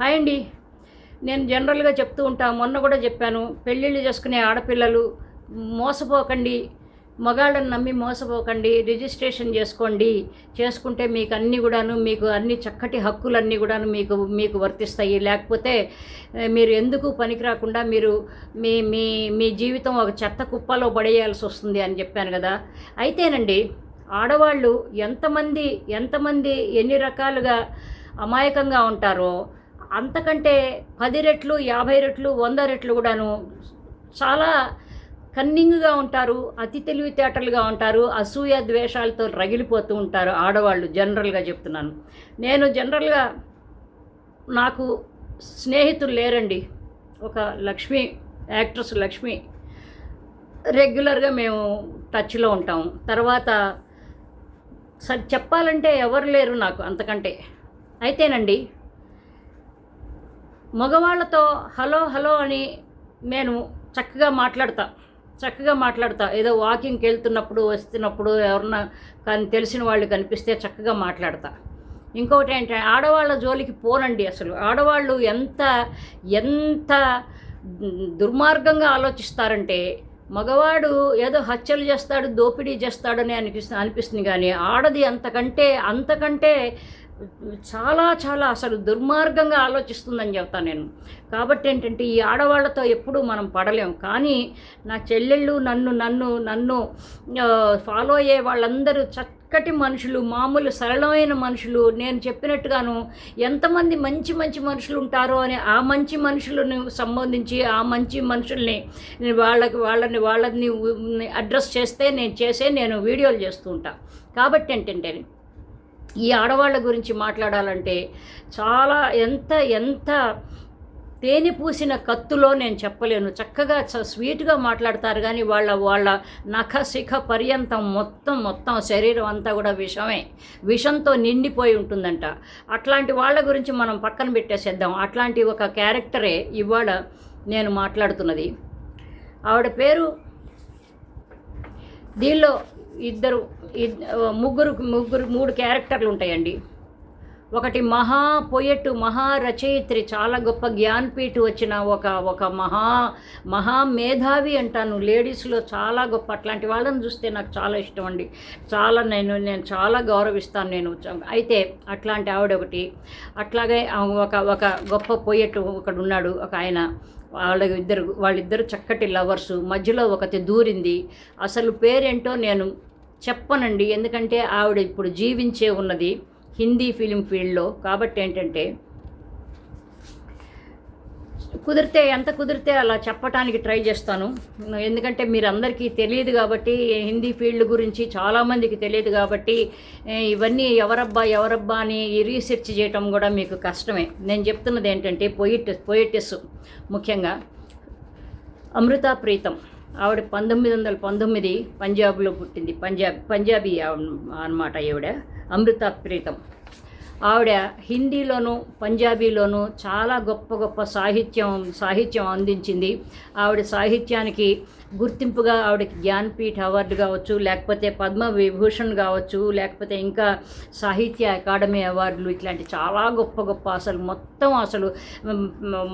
Hi అండి. నేను జనరల్గా చెప్తూ ఉంటా మొన్న కూడా చెప్పాను పెళ్ళిళ్ళు చేసుకునే ఆడపిల్లలు మోసపోకండి మగాళ్ళని నమ్మి మోసపోకండి రిజిస్ట్రేషన్ చేసుకోండి చేసుకుంటే మీకు అన్నీ కూడాను మీకు అన్ని చక్కటి హక్కులన్నీ కూడాను మీకు మీకు వర్తిస్తాయి. లేకపోతే మీరు ఎందుకు పనికి రాకుండా మీరు మీ మీ మీ జీవితం ఒక చెత్త కుప్పలో పడేయాల్సి వస్తుంది అని చెప్పాను కదా. అయితేనండి ఆడవాళ్ళు ఎంతమంది ఎంతమంది ఎన్ని రకాలుగా అమాయకంగా ఉంటారో అంతకంటే పది రెట్లు యాభై రెట్లు వంద రెట్లు కూడాను చాలా కన్నింగ్గా ఉంటారు అతి తెలివితేటలుగా ఉంటారు అసూయ ద్వేషాలతో రగిలిపోతూ ఉంటారు ఆడవాళ్ళు జనరల్గా చెప్తున్నాను. నేను జనరల్గా నాకు స్నేహితులు లేరండి. ఒక లక్ష్మి యాక్ట్రెస్ లక్ష్మి. రెగ్యులర్గా మేము టచ్లో ఉంటాం. తర్వాత స చెప్పాలంటే ఎవరు లేరు నాకు అంతకంటే. అయితేనండి మగవాళ్ళతో హలో హలో అని నేను చక్కగా మాట్లాడతా. చక్కగా మాట్లాడతా. ఏదో వాకింగ్కి వెళ్తున్నప్పుడు వస్తున్నప్పుడు ఎవరన్నా కానీ తెలిసిన వాళ్ళు కనిపిస్తే చక్కగా మాట్లాడతా. ఇంకొకటి ఏంటంటే ఆడవాళ్ళ జోలికి పోనండి అసలు. ఆడవాళ్ళు ఎంత ఎంత దుర్మార్గంగా ఆలోచిస్తారంటే మగవాడు ఏదో హత్యలు చేస్తాడు దోపిడీ చేస్తాడని అనిపిస్తుంది అనిపిస్తుంది కానీ ఆడది అంతకంటే అంతకంటే చాలా చాలా అసలు దుర్మార్గంగా ఆలోచిస్తుందని చెప్తాను నేను. కాబట్టి ఏంటంటే ఈ ఆడవాళ్ళతో ఎప్పుడూ మనం పడలేం. కానీ నా చెల్లెళ్ళు నన్ను నన్ను నన్ను ఫాలో అయ్యే వాళ్ళందరూ చక్కటి మనుషులు మామూలు సరళమైన మనుషులు. నేను చెప్పినట్టుగాను ఎంతమంది మంచి మంచి మనుషులు ఉంటారో అని ఆ మంచి మనుషులను సంబంధించి ఆ మంచి మనుషుల్ని నేను వాళ్ళకి వాళ్ళని వాళ్ళని అడ్రస్ చేస్తే నేను చేసే నేను వీడియోలు చేస్తూ ఉంటాను కాబట్టి ఏంటంటే ఈ ఆడవాళ్ళ గురించి మాట్లాడాలంటే చాలా ఎంత ఎంత తేనె పూసిన కత్తులో నేను చెప్పలేను. చక్కగా చ- స్వీట్గా మాట్లాడతారు కానీ వాళ్ళ వాళ్ళ నఖ శిఖ పర్యంతం మొత్తం మొత్తం శరీరం అంతా కూడా విషమే. విషంతో నిండిపోయి ఉంటుందంట. అట్లాంటి వాళ్ళ గురించి మనం పక్కన పెట్టేసేద్దాం. అట్లాంటి ఒక క్యారెక్టరే ఇవాళ నేను మాట్లాడుతున్నది. ఆవిడ పేరు దీనిలో ఇద్దరు ముగ్గురు ముగ్గురు మూడు క్యారెక్టర్లు ఉంటాయండి. ఒకటి మహా పొయెట్టు మహా రచయిత్రి చాలా గొప్ప జ్ఞాన్పీఠ వచ్చిన ఒక ఒక మహా మహా మేధావి అంటాను. లేడీస్లో చాలా గొప్ప అట్లాంటి వాళ్ళని చూస్తే నాకు చాలా ఇష్టం అండి. చాలా నేను నేను చాలా గౌరవిస్తాను నేను. అయితే అట్లాంటి ఆవిడ ఒకటి అట్లాగే ఒక ఒక గొప్ప పొయ్యట్టు ఒకడు ఉన్నాడు ఒక ఆయన. వాళ్ళ ఇద్దరు వాళ్ళిద్దరు చక్కటి లవర్సు. మధ్యలో ఒకటి దూరింది. అసలు పేరేంటో నేను చెప్పనండి. ఎందుకంటే ఆవిడ ఇప్పుడు జీవించే ఉన్నది హిందీ ఫిలిం ఫీల్డ్లో. కాబట్టి ఏంటంటే కుదిరితే ఎంత కుదిరితే అలా చెప్పటానికి ట్రై చేస్తాను. ఎందుకంటే మీరందరికీ తెలియదు కాబట్టి హిందీ ఫీల్డ్ గురించి చాలామందికి తెలియదు కాబట్టి ఇవన్నీ ఎవరబ్బా ఎవరబ్బా అని రీసెర్చ్ చేయటం కూడా మీకు కష్టమే. నేను చెప్తున్నది ఏంటంటే పొయిట్ పొయిటెస్ ముఖ్యంగా. అమృత ప్రీతం. ఆవిడ పంతొమ్మిది వందల పంతొమ్మిది పంజాబ్లో పుట్టింది. పంజాబ్ పంజాబీ అనమాట ఆవిడ. అమృత ప్రీతం. ఆవిడ హిందీలోను పంజాబీలోను చాలా గొప్ప గొప్ప సాహిత్యం సాహిత్యం అందించింది. ఆవిడ సాహిత్యానికి గుర్తింపుగా ఆవిడకి జ్ఞాన్పీఠ్ అవార్డు కావచ్చు లేకపోతే పద్మ విభూషణ్ కావచ్చు లేకపోతే ఇంకా సాహిత్య అకాడమీ అవార్డులు ఇట్లాంటి చాలా గొప్ప గొప్ప అసలు మొత్తం అసలు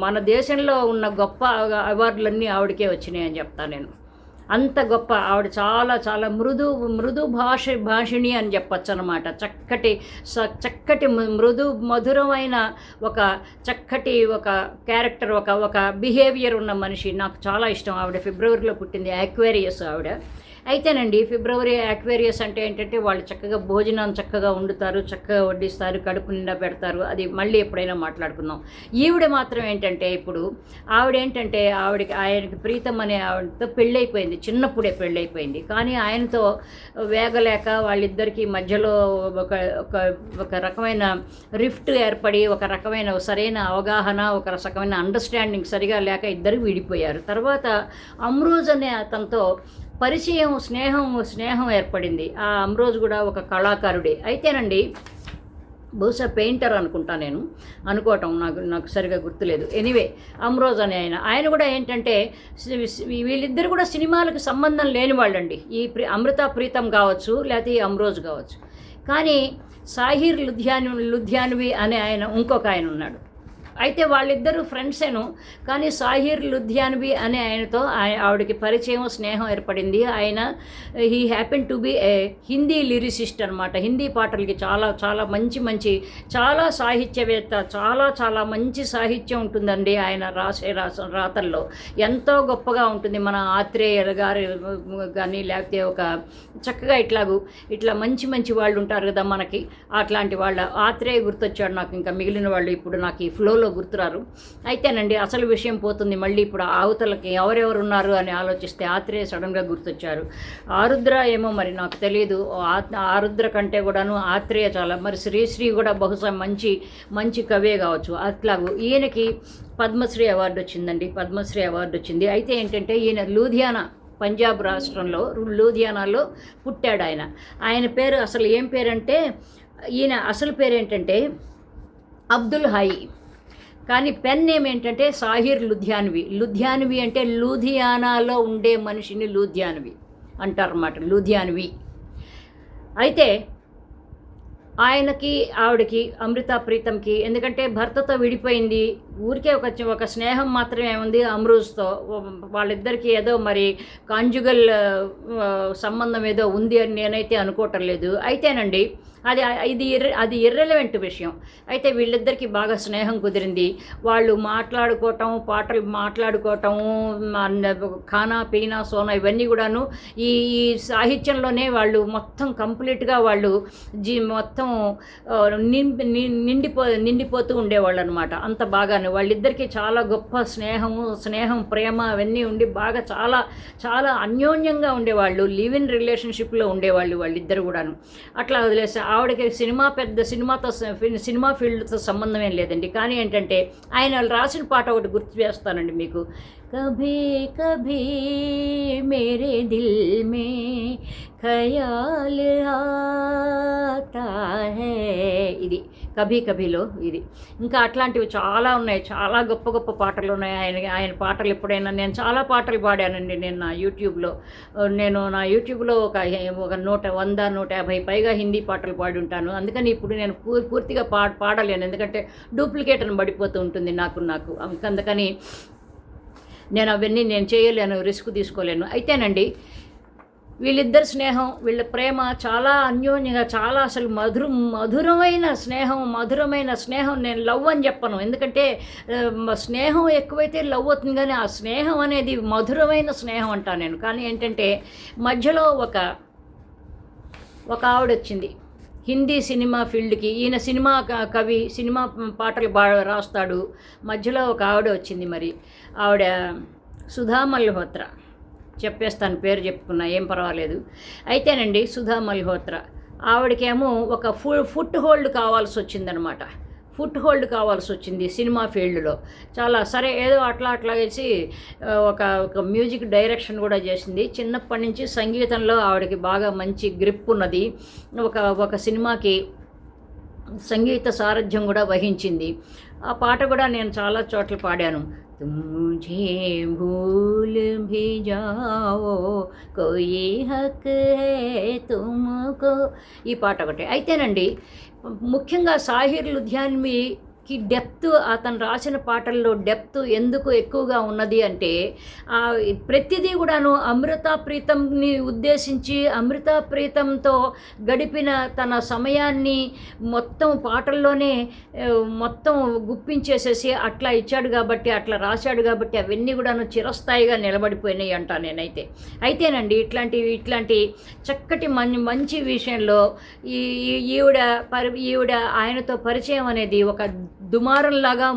మన దేశంలో ఉన్న గొప్ప అవార్డులన్నీ ఆవిడకే వచ్చినాయి అని చెప్తాను నేను. అంత గొప్ప ఆవిడ చాలా చాలా మృదు మృదు భాష భాషిణి అని చెప్పచ్చు అనమాట చక్కటి స- చక్కటి మృదు మధురమైన ఒక చక్కటి ఒక క్యారెక్టర్ ఒక ఒక బిహేవియర్ ఉన్న మనిషి. నాకు చాలా ఇష్టం ఆవిడ. ఫిబ్రవరిలో పుట్టింది యాక్వేరియస్ ఆవిడ. అయితేనండి ఫిబ్రవరి యాక్వేరియస్ అంటే ఏంటంటే వాళ్ళు చక్కగా భోజనం చక్కగా వండుతారు చక్కగా వడ్డిస్తారు కడుపు నిండా పెడతారు. అది మళ్ళీ ఎప్పుడైనా మాట్లాడుకుందాం. ఈవిడ మాత్రం ఏంటంటే ఇప్పుడు ఆవిడ ఏంటంటే ఆవిడకి ఆయనకి ప్రీతం అనే ఆవిడతో పెళ్ళైపోయింది. చిన్నప్పుడే పెళ్ళైపోయింది. కానీ ఆయనతో వేగలేక వాళ్ళిద్దరికీ మధ్యలో ఒక ఒక ఒక రకమైన రిఫ్ట్ ఏర్పడి ఒక రకమైన సరైన అవగాహన ఒక రకమైన అండర్స్టాండింగ్ సరిగా లేక ఇద్దరు విడిపోయారు. తర్వాత అమ్రోజ్ అనే అతనితో పరిచయం స్నేహం స్నేహం ఏర్పడింది. ఆ అమ్రోజ్ కూడా ఒక కళాకారుడే. అయితేనండి బహుశా పెయింటర్ అనుకుంటా నేను. అనుకోవటం నాకు నాకు సరిగా గుర్తులేదు. ఎనీవే అమ్రోజ్ అనే ఆయన. ఆయన కూడా ఏంటంటే వీళ్ళిద్దరు కూడా సినిమాలకు సంబంధం లేని వాళ్ళండి. ఈ ప్రి అమృత ప్రీతం కావచ్చు లేకపోతే ఈ అమ్రోజ్ కావచ్చు. కానీ సాహిర్ లుధియాన్ లుధియాన్వి అనే ఆయన ఇంకొక ఆయన ఉన్నాడు. అయితే వాళ్ళిద్దరూ ఫ్రెండ్సేను. కానీ సాహిర్ లుధియాన్వి అనే ఆయనతో ఆవిడకి పరిచయం స్నేహం ఏర్పడింది. ఆయన he happen to be a Hindi lyricist అనమాట హిందీ పాటలకి చాలా చాలా మంచి మంచి చాలా సాహిత్యవేత్త చాలా చాలా మంచి సాహిత్యం ఉంటుందండి ఆయన రాసే రాస రాతల్లో. ఎంతో గొప్పగా ఉంటుంది మన ఆత్రేయ గారి కానీ లేకపోతే ఒక చక్కగా ఇట్లాగూ ఇట్లా మంచి మంచి వాళ్ళు ఉంటారు కదా మనకి. అట్లాంటి వాళ్ళ ఆత్రేయ గుర్తొచ్చాడు నాకు. ఇంకా మిగిలిన వాళ్ళు ఇప్పుడు నాకు ఈ ఫ్లోలో గుర్తురారు. అయితేనండి అసలు విషయం పోతుంది. మళ్ళీ ఇప్పుడు ఆ అవతలకి ఎవరెవరు ఉన్నారు అని ఆలోచిస్తే ఆత్రేయ సడన్గా గుర్తొచ్చారు. ఆరుద్ర ఏమో మరి నాకు తెలియదు ఆరుద్ర కంటే కూడాను ఆత్రేయ చాలా. మరి శ్రీశ్రీ కూడా బహుశా మంచి మంచి కవే కావచ్చు. అట్లాగూ ఈయనకి పద్మశ్రీ అవార్డు వచ్చిందండి. పద్మశ్రీ అవార్డు వచ్చింది. అయితే ఏంటంటే ఈయన లూధియానా పంజాబ్ రాష్ట్రంలో లూధియానాలో పుట్టాడు ఆయన ఆయన పేరు అసలు ఏం పేరంటే ఈయన అసలు పేరేంటంటే అబ్దుల్ హాయి కానీ పెన్ నేమ్ ఏంటంటే సాహిర్ లుధియాన్వి. లుధియాన్వి అంటే లూధియానాలో ఉండే మనిషిని లూధియాన్వి అంటారన్నమాట లూధియాన్వి. అయితే ఆయనకి ఆవిడకి అమృత ప్రీతంకి ఎందుకంటే భర్తతో విడిపోయింది ఊరికే ఒక ఒక స్నేహం మాత్రమే ఉంది అమృజ్తో వాళ్ళిద్దరికీ ఏదో మరి కాంజుగల్ సంబంధం ఏదో ఉంది అని నేనైతే అనుకోవటం లేదు. అయితేనండి అది ఇది ఇర్ర అది ఇర్రెలవెంట్ విషయం. అయితే వీళ్ళిద్దరికీ బాగా స్నేహం కుదిరింది. వాళ్ళు మాట్లాడుకోవటం పాటలు మాట్లాడుకోవటం ఖానా పీనా సోనా ఇవన్నీ కూడాను ఈ సాహిత్యంలోనే వాళ్ళు మొత్తం కంప్లీట్గా వాళ్ళు జీ మొత్తం నింపి ని- నిండిపో నిండిపోతూ ఉండేవాళ్ళు అనమాట అంత బాగానే. వాళ్ళిద్దరికీ చాలా గొప్ప స్నేహము స్నేహం ప్రేమ అవన్నీ ఉండి బాగా చాలా చాలా అన్యోన్యంగా ఉండేవాళ్ళు. లివ్ ఇన్ రిలేషన్షిప్లో ఉండేవాళ్ళు వాళ్ళిద్దరు కూడాను. అట్లా వదిలేసి. ఆవిడకి సినిమా పెద్ద సినిమాతో సినిమా ఫీల్డ్తో సంబంధం ఏం లేదండి. కానీ ఏంటంటే ఆయన రాసిన పాట ఒకటి గుర్తు చేస్తానండి మీకు. కభీ కభీ మేరే దిల్ మే ఖయాల్ ఆతా హై ఇది. కభీ కభీలో ఇది. ఇంకా అట్లాంటివి చాలా ఉన్నాయి. చాలా గొప్ప గొప్ప పాటలు ఉన్నాయి. ఆయన ఆయన పాటలు ఎప్పుడైనా నేను చాలా పాటలు పాడానండి నేను నా యూట్యూబ్లో. నేను నా యూట్యూబ్లో ఒక ఒక నూట వంద నూట యాభై పైగా హిందీ పాటలు పాడి ఉంటాను. అందుకని ఇప్పుడు నేను పూర్తిగా పా పాడలేను. ఎందుకంటే డూప్లికేట్ అని పడిపోతూ ఉంటుంది నాకు నాకు. అందుకని నేను అవన్నీ నేను చేయలేను రిస్క్ తీసుకోలేను. అయితేనండి వీళ్ళిద్దరి స్నేహం వీళ్ళ ప్రేమ చాలా అన్యోన్యంగా చాలా అసలు మధుర మధురమైన స్నేహం మధురమైన స్నేహం నేను లవ్ అని చెప్పను. ఎందుకంటే స్నేహం ఎక్కువైతే లవ్ అవుతుంది కానీ ఆ స్నేహం అనేది మధురమైన స్నేహం అంటాను నేను. కానీ ఏంటంటే మధ్యలో ఒక ఒక ఆవిడ వచ్చింది. హిందీ సినిమా ఫీల్డ్కి ఈయన సినిమా కవి సినిమా పాటలు బాగా రాస్తాడు. మధ్యలో ఒక ఆవిడ వచ్చింది మరి. ఆవిడ సుధా మల్హోత్రా. చెప్పేస్తాను పేరు చెప్పుకున్నా ఏం పర్వాలేదు. అయితేనండి సుధా మల్హోత్రా ఆవిడకేమో ఒక ఫు ఫుట్ హోల్డ్ కావాల్సి వచ్చిందనమాట ఫుట్ హోల్డ్ కావాల్సి వచ్చింది సినిమా ఫీల్డ్లో. చాలా సరే ఏదో అట్లా అట్లా వేసి ఒక ఒక మ్యూజిక్ డైరెక్షన్ కూడా చేసింది. చిన్నప్పటి నుంచి సంగీతంలో ఆవిడకి బాగా మంచి గ్రిప్ ఉన్నది. ఒక ఒక సినిమాకి సంగీత సారథ్యం కూడా వహించింది. ఆ పాట కూడా నేను చాలా చోట్ల పాడాను. तुम मुझे भूल भी जाओ कोई हक है तुमको ఈ పాట ఒకటి అయితేనండి ముఖ్యంగా సాహిర్ కి డెప్త్ అతను రాసిన పాటల్లో డెప్త్ ఎందుకు ఎక్కువగా ఉన్నది అంటే ప్రతిదీ కూడాను అమృత ప్రీతంని ఉద్దేశించి అమృత ప్రీతంతో గడిపిన తన సమయాన్ని మొత్తం పాటల్లోనే మొత్తం గుప్పించేసేసి అట్లా ఇచ్చాడు కాబట్టి అట్లా రాశాడు కాబట్టి అవన్నీ కూడాను చిరస్థాయిగా నిలబడిపోయినాయి అంట నేనైతే. అయితేనండి ఇట్లాంటివి ఇట్లాంటి చక్కటి మం మంచి విషయంలో ఈ- ఈవిడ పరి ఈవిడ ఆయనతో పరిచయం అనేది ఒక దుమారంలాగా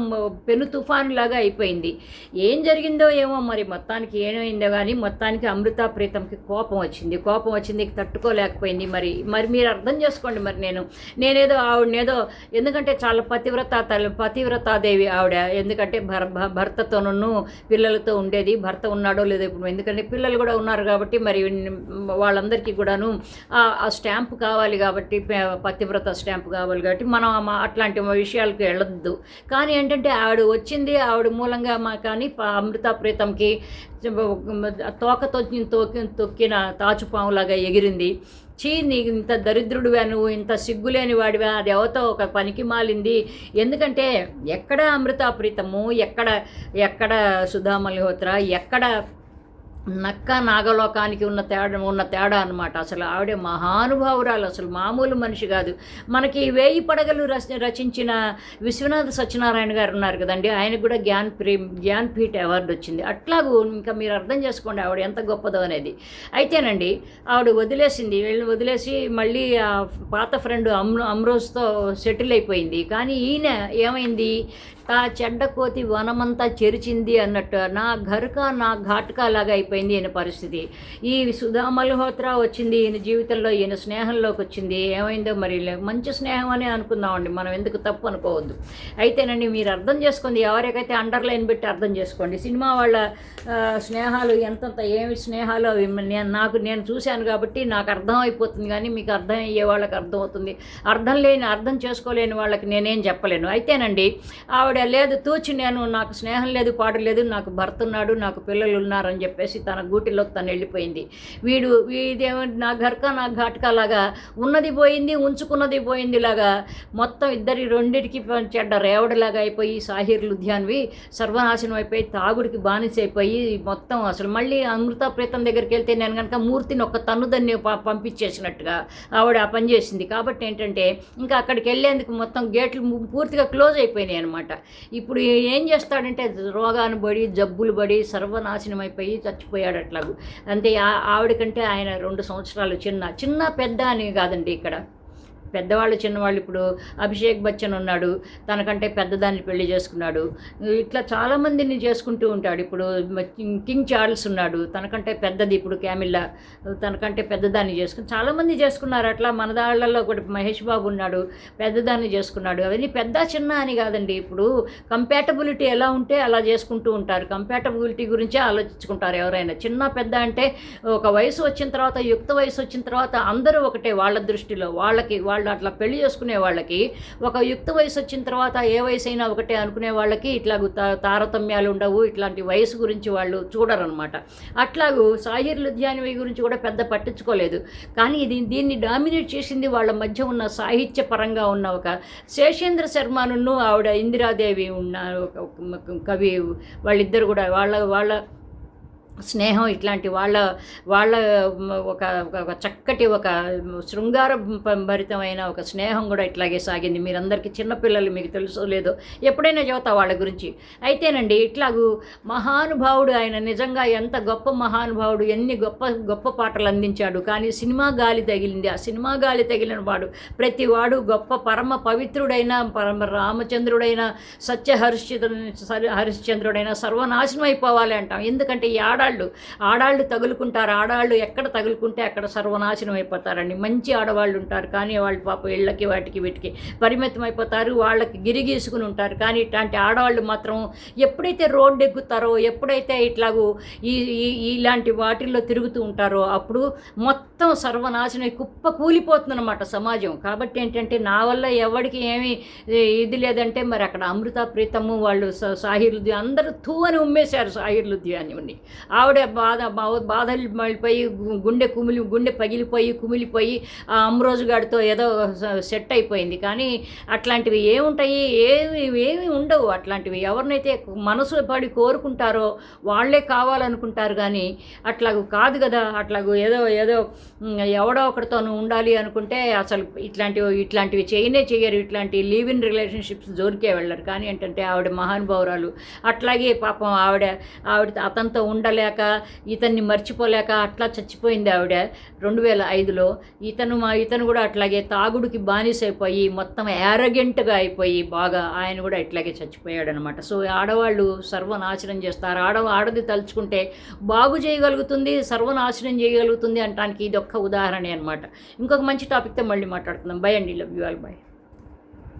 పెను తుఫాన్ లాగా అయిపోయింది. ఏం జరిగిందో ఏమో మరి మొత్తానికి ఏమైందో కానీ మొత్తానికి అమృత ప్రీతంకి కోపం వచ్చింది. కోపం వచ్చింది తట్టుకోలేకపోయింది. మరి మరి మీరు అర్థం చేసుకోండి మరి నేను. నేనేదో ఆవిడనేదో ఎందుకంటే చాలా పతివ్రత తల్లి పతివ్రతాదేవి ఆవిడ. ఎందుకంటే భర్ భ- భర్తతోనూ పిల్లలతో ఉండేది. భర్త ఉన్నాడో లేదో ఇప్పుడు ఎందుకంటే పిల్లలు కూడా ఉన్నారు కాబట్టి మరి వాళ్ళందరికీ కూడాను ఆ స్టాంప్ కావాలి కాబట్టి పతివ్రత స్టాంప్ కావాలి కాబట్టి మనం అట్లాంటి విషయాలకు వెళ్ళొద్దు. వద్దు కానీ ఏంటంటే ఆవిడ వచ్చింది ఆవిడ మూలంగా మా కానీ అమృత ప్రీతంకి తోక తొక్కి తొక్కిన తాచుపాములాగా ఎగిరింది. చీ నీకు ఇంత దరిద్రుడివా నువ్వు ఇంత సిగ్గులేని వాడివా అది ఎవతో ఒక పనికి మాలింది? ఎందుకంటే ఎక్కడ అమృత ప్రీతము ఎక్కడ ఎక్కడ సుధా మల్హోత్రా ఎక్కడ నక్క నాగలోకానికి ఉన్న తేడా ఉన్న తేడా అనమాట అసలు ఆవిడ మహానుభావురాలు అసలు మామూలు మనిషి కాదు. మనకి వేయి పడగలు రచ రచించిన విశ్వనాథ సత్యనారాయణ గారు ఉన్నారు కదండి. ఆయనకు కూడా జ్ఞాన్ ప్రీ జ్ఞాన్పీఠ అవార్డు వచ్చింది. అట్లాగూ ఇంకా మీరు అర్థం చేసుకోండి ఆవిడ ఎంత గొప్పదో అనేది. అయితేనండి ఆవిడ వదిలేసింది. వీళ్ళని వదిలేసి మళ్ళీ ఆ పాత ఫ్రెండ్ అమ్ అమ్రోజ్తో సెటిల్ అయిపోయింది. కానీ ఈయన ఏమైంది? తా చెడ్డ కోతి వనమంతా చెరిచింది అన్నట్టు. నా ఘరుక నా ఘాటుక లాగా అయిపోయింది. ఈయన పరిస్థితి. ఈ సుధా మల్హోత్రా వచ్చింది ఈయన జీవితంలో ఈయన స్నేహంలోకి వచ్చింది. ఏమైందో మరి మంచి స్నేహం అని అనుకుందామండి. మనం ఎందుకు తప్పు అనుకోవద్దు. అయితేనండి మీరు అర్థం చేసుకోండి. ఎవరికైతే అండర్లైన్ పెట్టి అర్థం చేసుకోండి. సినిమా వాళ్ళ స్నేహాలు ఎంతంత ఏమి స్నేహాలు అవి? నేను నాకు నేను చూశాను కాబట్టి నాకు అర్థం అయిపోతుంది కానీ మీకు అర్థం అయ్యే వాళ్ళకి అర్థం అవుతుంది అర్థం లేని అర్థం చేసుకోలేని వాళ్ళకి నేనేం చెప్పలేను. అయితేనండి ఆవిడ లేదు తూచి నేను నాకు స్నేహం లేదు పాడు లేదు నాకు భర్త ఉన్నాడు నాకు పిల్లలు ఉన్నారని చెప్పేసి తన గూటిలో తను వెళ్ళిపోయింది. వీడు వీడేమో నా ఘర్కా నా ఘాట్కా లాగా ఉన్నది పోయింది ఉంచుకున్నది పోయింది లాగా మొత్తం ఇద్దరి రెండిటికి చెడ్డ రేవడిలాగా అయిపోయి సాహిర్ లుధ్యాన్వి సర్వనాశనం అయిపోయి తాగుడికి బానిస అయిపోయి మొత్తం అసలు మళ్ళీ అమృత ప్రీతం దగ్గరికి వెళ్తే నేను కనుక మూర్తిని ఒక తన్నుదన్ని ప- పంపించేసినట్టుగా ఆవిడ ఆ పని చేసింది. కాబట్టి ఏంటంటే ఇంకా అక్కడికి వెళ్ళేందుకు మొత్తం గేట్లు పూర్తిగా క్లోజ్ అయిపోయినాయి అనమాట ఇప్పుడు ఏం చేస్తాడంటే రోగాను పడి జబ్బులు పడి సర్వనాశనం అయిపోయి చచ్చిపోయి చచ్చిపోయాడు అట్లాగూ. అంతే ఆ- ఆవిడ కంటే ఆయన రెండు సంవత్సరాలు చిన్న చిన్న పెద్ద అని కాదండి ఇక్కడ. పెద్దవాళ్ళు చిన్నవాళ్ళు ఇప్పుడు అభిషేక్ బచ్చన్ ఉన్నాడు తనకంటే పెద్దదాన్ని పెళ్ళి చేసుకున్నాడు. ఇట్లా చాలామందిని చేసుకుంటూ ఉంటాడు. ఇప్పుడు కింగ్ చార్ల్స్ ఉన్నాడు తనకంటే పెద్దది ఇప్పుడు క్యామిల్లా తనకంటే పెద్దదాన్ని చేసుకుని చాలామంది చేసుకున్నారు. అట్లా మన దాళ్ళలో ఒకటి మహేష్ బాబు ఉన్నాడు పెద్దదాన్ని చేసుకున్నాడు. అవన్నీ పెద్ద చిన్న అని కాదండి. ఇప్పుడు కంపాటబిలిటీ ఎలా ఉంటే అలా చేసుకుంటూ ఉంటారు. కంపాటబిలిటీ గురించే ఆలోచించుకుంటారు ఎవరైనా. చిన్న పెద్ద అంటే ఒక వయసు వచ్చిన తర్వాత యుక్త వయసు వచ్చిన తర్వాత అందరూ ఒకటే వాళ్ళ దృష్టిలో వాళ్ళకి వాళ్ళ వాళ్ళు అట్లా పెళ్ళి చేసుకునే వాళ్ళకి ఒక యుక్త వయసు వచ్చిన తర్వాత ఏ వయసు అయినా ఒకటే అనుకునే వాళ్ళకి ఇట్లా తా- తారతమ్యాలు ఉండవు. ఇట్లాంటి వయసు గురించి వాళ్ళు చూడరనమాట అట్లాగూ సాహిర్ లుధ్యానవి గురించి కూడా పెద్ద పట్టించుకోలేదు. కానీ ఇది దీన్ని డామినేట్ చేసింది వాళ్ళ మధ్య ఉన్న సాహిత్య పరంగా ఉన్న ఒక శేషేంద్ర శర్మను ఆవిడ ఇందిరాదేవి ఉన్న ఒక కవి వాళ్ళిద్దరు కూడా వాళ్ళ వాళ్ళ స్నేహం ఇట్లాంటి వాళ్ళ వాళ్ళ ఒక ఒక- చక్కటి ఒక శృంగార భరితమైన ఒక స్నేహం కూడా ఇట్లాగే సాగింది. మీరందరికీ చిన్నపిల్లలు మీకు తెలుసో లేదో ఎప్పుడైనా చెబుతా వాళ్ళ గురించి. అయితేనండి ఇట్లాగూ మహానుభావుడు ఆయన నిజంగా ఎంత గొప్ప మహానుభావుడు ఎన్ని గొప్ప గొప్ప పాటలు అందించాడు. కానీ సినిమా గాలి తగిలింది. ఆ సినిమా గాలి తగిలిన వాడు ప్రతి వాడు గొప్ప పరమ పవిత్రుడైన పరమ రామచంద్రుడైన సత్య హరిశ్చంద్రుడు హరిశ్చంద్రుడైన సర్వనాశనం అయిపోవాలి అంటాం. ఎందుకంటే ఈ ఆడాళ్ళు. ఆడాళ్ళు తగులుకుంటారు. ఆడాళ్ళు ఎక్కడ తగులుకుంటే అక్కడ సర్వనాశనం అయిపోతారండి. మంచి ఆడవాళ్ళు ఉంటారు. కానీ వాళ్ళు పాప ఇళ్ళకి వాటికి వీటికి పరిమితం అయిపోతారు. వాళ్ళకి గిరిగీసుకుని ఉంటారు. కానీ ఇట్లాంటి ఆడవాళ్ళు మాత్రం ఎప్పుడైతే రోడ్డు ఎక్కుతారో ఎప్పుడైతే ఇట్లాగూ ఈ ఇలాంటి వాటిల్లో తిరుగుతూ ఉంటారో అప్పుడు మొత్తం సర్వనాశనం కుప్ప కూలిపోతుందన్నమాట సమాజం. కాబట్టి ఏంటంటే నా వల్ల ఎవరికి ఏమీ ఇది లేదంటే మరి అక్కడ అమృత ప్రీతము వాళ్ళు స- అందరూ తూ అని ఉమ్మేశారు సాహిర్ ఆ ఆవిడ బాధ బా- బాధలు మళ్ళీపోయి గుండె కుమిలి గుండె పగిలిపోయి కుమిలిపోయి ఆ అమ్రోజు గారితో ఏదో సెట్ అయిపోయింది. కానీ అట్లాంటివి ఏముంటాయి? ఏమి ఏమి ఉండవు. అట్లాంటివి ఎవరినైతే మనసు పడి కోరుకుంటారో వాళ్ళే కావాలనుకుంటారు కానీ అట్లాగూ కాదు కదా. అట్లాగూ ఏదో ఏదో ఎవడో ఒకరితోనూ ఉండాలి అనుకుంటే అసలు ఇట్లాంటివి ఇట్లాంటివి చేయనే చేయరు ఇట్లాంటి లీవ్ ఇన్ రిలేషన్షిప్స్ జోరికే వెళ్ళరు. కానీ ఏంటంటే ఆవిడ మహానుభావురాలు. అట్లాగే పాపం ఆవిడ ఆవిడ అతనితో ఉండలేక ఇతన్ని మర్చిపోలేక అట్లా చచ్చిపోయింది ఆవిడ. రెండు వేల ఐదులో ఇతను మా ఇతను కూడా అట్లాగే తాగుడికి బానిసైపోయి మొత్తం యారగెంట్గా అయిపోయి బాగా ఆయన కూడా ఇట్లాగే చచ్చిపోయాడు అనమాట సో ఆడవాళ్ళు సర్వనాశనం చేస్తారు. ఆడ ఆడది తలుచుకుంటే బాగు చేయగలుగుతుంది సర్వనాశనం చేయగలుగుతుంది అనడానికి ఇది ఒక్క ఉదాహరణ అనమాట ఇంకొక మంచి టాపిక్తో మళ్ళీ మాట్లాడుకుందాం. బై అండి. Love you all by